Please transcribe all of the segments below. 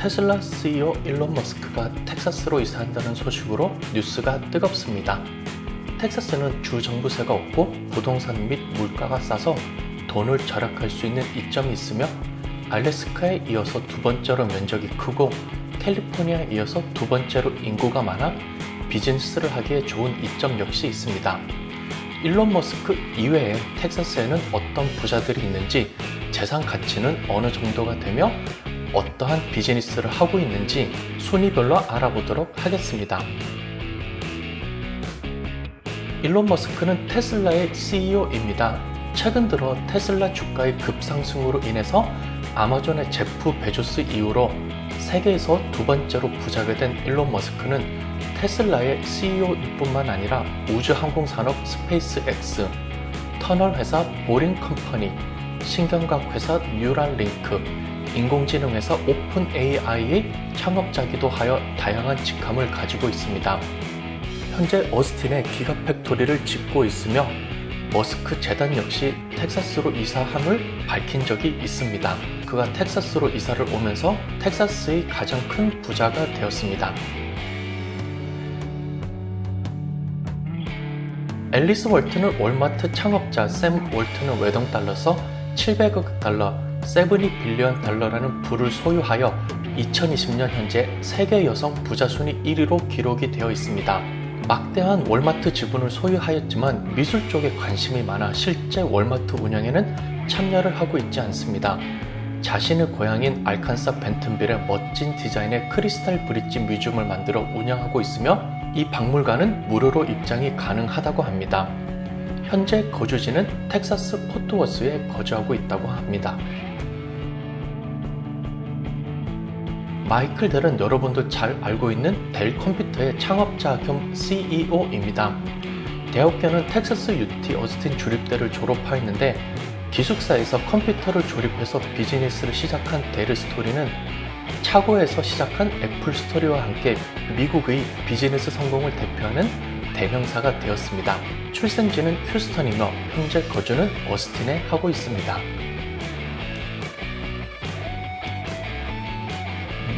테슬라 CEO 일론 머스크가 텍사스로 이사한다는 소식으로 뉴스가 뜨겁습니다. 텍사스는 주 정부세가 없고 부동산 및 물가가 싸서 돈을 절약할 수 있는 이점이 있으며 알래스카에 이어서 두 번째로 면적이 크고 캘리포니아에 이어서 두 번째로 인구가 많아 비즈니스를 하기에 좋은 이점 역시 있습니다. 일론 머스크 이외에 텍사스에는 어떤 부자들이 있는지 재산 가치는 어느 정도가 되며 어떠한 비즈니스를 하고 있는지 순위별로 알아보도록 하겠습니다. 일론 머스크는 테슬라의 CEO입니다. 최근 들어 테슬라 주가의 급상승으로 인해서 아마존의 제프 베조스 이후로 세계에서 두 번째로 부자가 된 일론 머스크는 테슬라의 CEO일 뿐만 아니라 우주항공산업 스페이스X, 터널 회사 보링 컴퍼니, 신경각 회사 뉴랄링크, 인공지능 회사 오픈 AI의 창업자기도 하여 다양한 직함을 가지고 있습니다. 현재 어스틴에 기가 팩토리를 짓고 있으며 머스크 재단 역시 텍사스로 이사함을 밝힌 적이 있습니다. 그가 텍사스로 이사를 오면서 텍사스의 가장 큰 부자가 되었습니다. 앨리스 월튼은 월마트 창업자 샘 월튼은 외동 달러서 700억 달러, 세븐이 빌리언 달러라는 부를 소유하여 2020년 현재 세계 여성 부자 순위 1위로 기록이 되어 있습니다. 막대한 월마트 지분을 소유하였지만 미술 쪽에 관심이 많아 실제 월마트 운영에는 참여를 하고 있지 않습니다. 자신의 고향인 알칸사 벤튼빌의 멋진 디자인의 크리스탈 브릿지 뮤지엄을 만들어 운영하고 있으며 이 박물관은 무료로 입장이 가능하다고 합니다. 현재 거주지는 텍사스 포트워스에 거주하고 있다고 합니다. 마이클 델은 여러분도 잘 알고 있는 델 컴퓨터의 창업자 겸 CEO입니다. 대학교는 텍사스 UT 어스틴 주립대를 졸업하였는데 기숙사에서 컴퓨터를 조립해서 비즈니스를 시작한 델 스토리는 차고에서 시작한 애플 스토리와 함께 미국의 비즈니스 성공을 대표하는 대명사가 되었습니다. 출생지는 휴스턴이며 현재 거주는 어스틴에 하고 있습니다.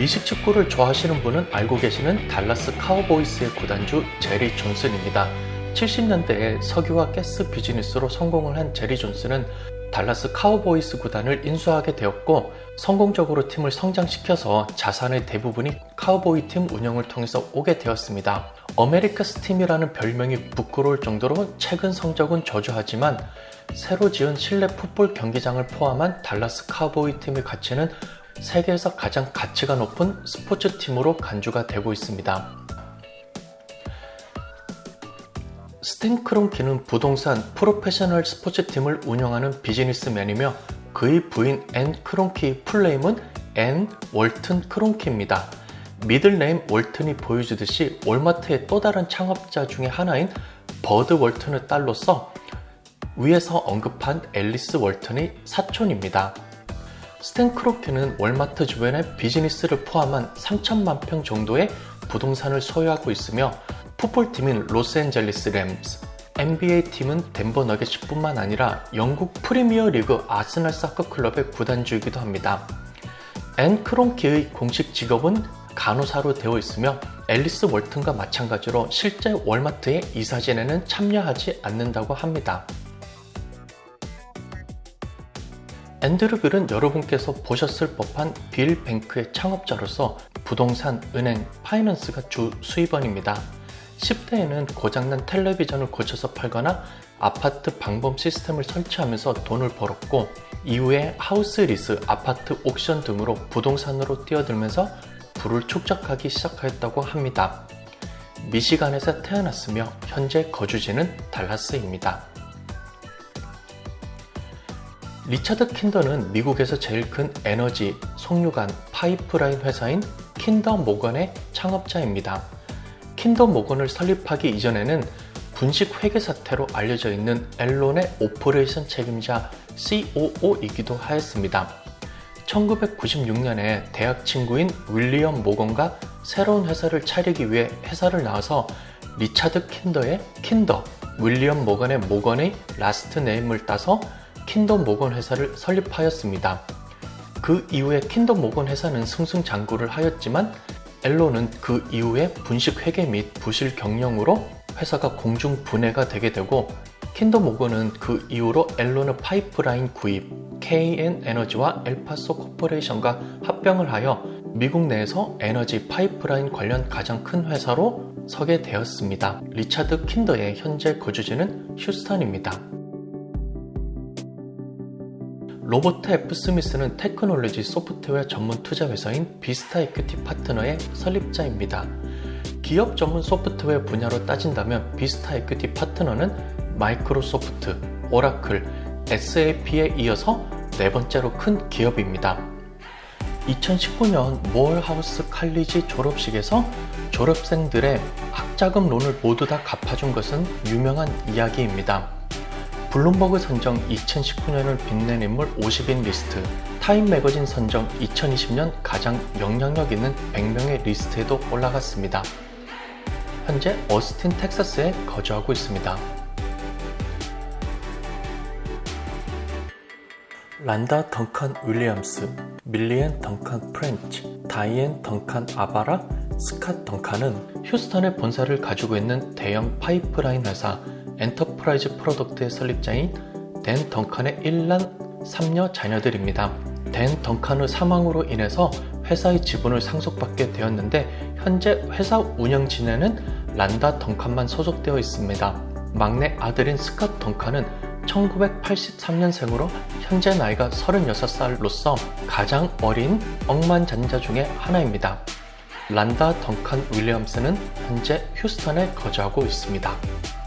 미식 축구를 좋아하시는 분은 알고 계시는 달라스 카우보이스의 구단주 제리 존슨입니다. 70년대에 석유와 가스 비즈니스로 성공을 한 제리 존슨은 달라스 카우보이스 구단을 인수하게 되었고 성공적으로 팀을 성장시켜서 자산의 대부분이 카우보이 팀 운영을 통해서 오게 되었습니다. 어메리카스 팀이라는 별명이 부끄러울 정도로 최근 성적은 저조하지만 새로 지은 실내 풋볼 경기장을 포함한 달라스 카우보이 팀의 가치는 세계에서 가장 가치가 높은 스포츠 팀으로 간주가 되고 있습니다. 스탠 크론키는 부동산 프로페셔널 스포츠 팀을 운영하는 비즈니스맨이며 그의 부인 앤 크론키의 풀네임은 앤 월튼 크론키입니다. 미들네임 월튼이 보여주듯이 월마트의 또 다른 창업자 중의 하나인 버드 월튼의 딸로서 위에서 언급한 앨리스 월튼의 사촌입니다. 스탠 크로키는 월마트 주변에 비즈니스를 포함한 3천만 평 정도의 부동산을 소유하고 있으며 풋볼팀인 로스앤젤리스 램스, NBA 팀은 덴버 너겟뿐만 아니라 영국 프리미어 리그 아스널 사커 클럽의 구단주이기도 합니다. 앤 크론키의 공식 직업은 간호사로 되어 있으며 앨리스 월튼과 마찬가지로 실제 월마트의 이사진에는 참여하지 않는다고 합니다. 앤드루 빌은 여러분께서 보셨을 법한 빌 뱅크의 창업자로서 부동산, 은행, 파이낸스가 주 수입원입니다. 10대에는 고장난 텔레비전을 고쳐서 팔거나 아파트 방범 시스템을 설치하면서 돈을 벌었고 이후에 하우스 리스, 아파트 옥션 등으로 부동산으로 뛰어들면서 부를 축적하기 시작하였다고 합니다. 미시간에서 태어났으며 현재 거주지는 달라스입니다. 리차드 킨더는 미국에서 제일 큰 에너지, 송유관, 파이프라인 회사인 킨더 모건의 창업자입니다. 킨더 모건을 설립하기 이전에는 분식 회계 사태로 알려져 있는 앨론의 오퍼레이션 책임자 COO이기도 하였습니다. 1996년에 대학 친구인 윌리엄 모건과 새로운 회사를 차리기 위해 회사를 나와서 리차드 킨더의 킨더, 윌리엄 모건의 모건의 라스트 네임을 따서 킨덤 모건 회사를 설립하였습니다. 그 이후에 킨더 모건 회사는 승승장구를 하였지만 엘론은 그 이후에 분식 회계 및 부실 경영으로 회사가 공중 분해가 되게 되고 킨더 모건은 그 이후로 엘론의 파이프라인 구입, KN 에너지와 엘파소 코퍼레이션과 합병을 하여 미국 내에서 에너지 파이프라인 관련 가장 큰 회사로 서게 되었습니다. 리차드 킨더의 현재 거주지는 휴스턴입니다. 로버트 F. 스미스는 테크놀로지 소프트웨어 전문 투자 회사인 비스타 이큐티 파트너의 설립자입니다. 기업 전문 소프트웨어 분야로 따진다면 비스타 이큐티 파트너는 마이크로소프트, 오라클, SAP에 이어서 네 번째로 큰 기업입니다. 2019년 모어하우스 칼리지 졸업식에서 졸업생들의 학자금 론을 모두 다 갚아준 것은 유명한 이야기입니다. 블룸버그 선정 2019년을 빛낸 인물 50인 리스트, 타임 매거진 선정 2020년 가장 영향력 있는 100명의 리스트에도 올라갔습니다. 현재 어스틴 텍사스에 거주하고 있습니다. 란다 덩칸 윌리엄스, 밀리엔 덩칸 프렌치, 다이앤 덩칸 아바라, 스캇 덩칸은 휴스턴에 본사를 가지고 있는 대형 파이프라인 회사 엔터프라이즈 프로덕트의 설립자인 댄 덩칸의 일란 3녀 자녀들입니다. 댄 덩칸의 사망으로 인해서 회사의 지분을 상속받게 되었는데 현재 회사 운영진에는 란다 덩칸만 소속되어 있습니다. 막내 아들인 스캇 덩칸은 1983년생으로 현재 나이가 36살로서 가장 어린 억만장자 중의 하나입니다. 란다 덩칸 윌리엄스는 현재 휴스턴에 거주하고 있습니다.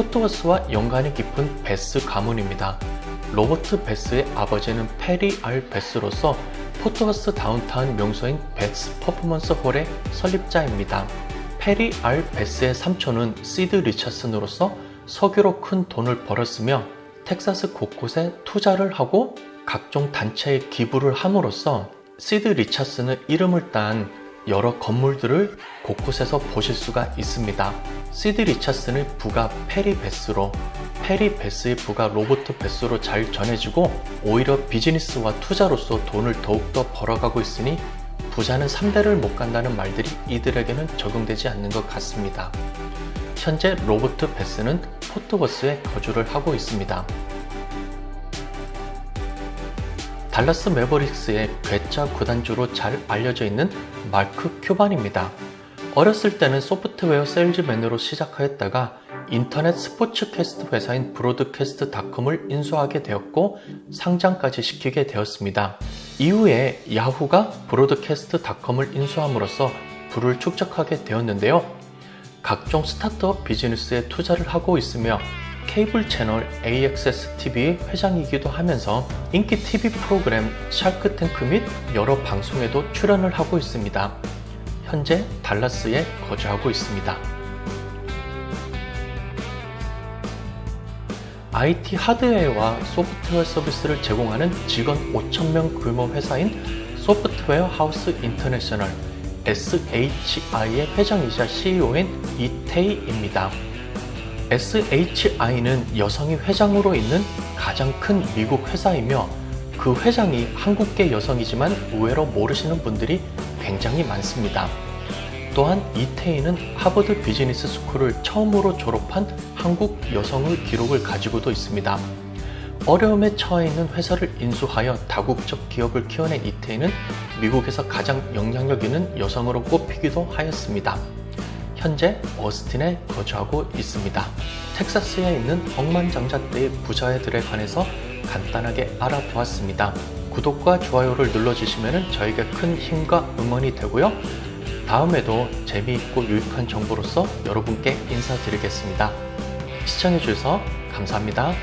포트워스와 연관이 깊은 베스 가문입니다. 로버트 베스의 아버지는 페리 알 베스로서 포트워스 다운타운 명소인 베스 퍼포먼스 홀의 설립자입니다. 페리 알 베스의 삼촌은 시드 리처슨으로서 석유로 큰 돈을 벌었으며 텍사스 곳곳에 투자를 하고 각종 단체에 기부를 함으로써 시드 리처슨의 이름을 딴 여러 건물들을 곳곳에서 보실 수가 있습니다. 시드 리처슨의 부가 페리 베스로 페리 베스의 부가 로버트 베스로 잘 전해지고 오히려 비즈니스와 투자로서 돈을 더욱더 벌어가고 있으니 부자는 3대를 못 간다는 말들이 이들에게는 적용되지 않는 것 같습니다. 현재 로버트 베스는 포트워스에 거주를 하고 있습니다. 달라스 매버릭스의 괴짜 구단주로 잘 알려져 있는 마크 큐반입니다. 어렸을 때는 소프트웨어 세일즈맨으로 시작하였다가 인터넷 스포츠캐스트 회사인 브로드캐스트닷컴을 인수하게 되었고 상장까지 시키게 되었습니다. 이후에 야후가 브로드캐스트닷컴을 인수함으로써 부를 축적하게 되었는데요. 각종 스타트업 비즈니스에 투자를 하고 있으며 케이블 채널 AXS TV의 회장이기도 하면서 인기 TV 프로그램 샤크탱크 및 여러 방송에도 출연을 하고 있습니다. 현재 달라스에 거주하고 있습니다. IT 하드웨어와 소프트웨어 서비스를 제공하는 직원 5,000명 규모 회사인 소프트웨어 하우스 인터내셔널 SHI의 회장이자 CEO인 이태희입니다. SHI는 여성이 회장으로 있는 가장 큰 미국 회사이며 그 회장이 한국계 여성이지만 의외로 모르시는 분들이 굉장히 많습니다. 또한 이태희는 하버드 비즈니스 스쿨을 처음으로 졸업한 한국 여성의 기록을 가지고도 있습니다. 어려움에 처해 있는 회사를 인수하여 다국적 기업을 키워낸 이태희는 미국에서 가장 영향력 있는 여성으로 꼽히기도 하였습니다. 현재 어스틴에 거주하고 있습니다. 텍사스에 있는 억만장자대의 부자애들에 관해서 간단하게 알아보았습니다. 구독과 좋아요를 눌러주시면 저에게 큰 힘과 응원이 되고요. 다음에도 재미있고 유익한 정보로서 여러분께 인사드리겠습니다. 시청해주셔서 감사합니다.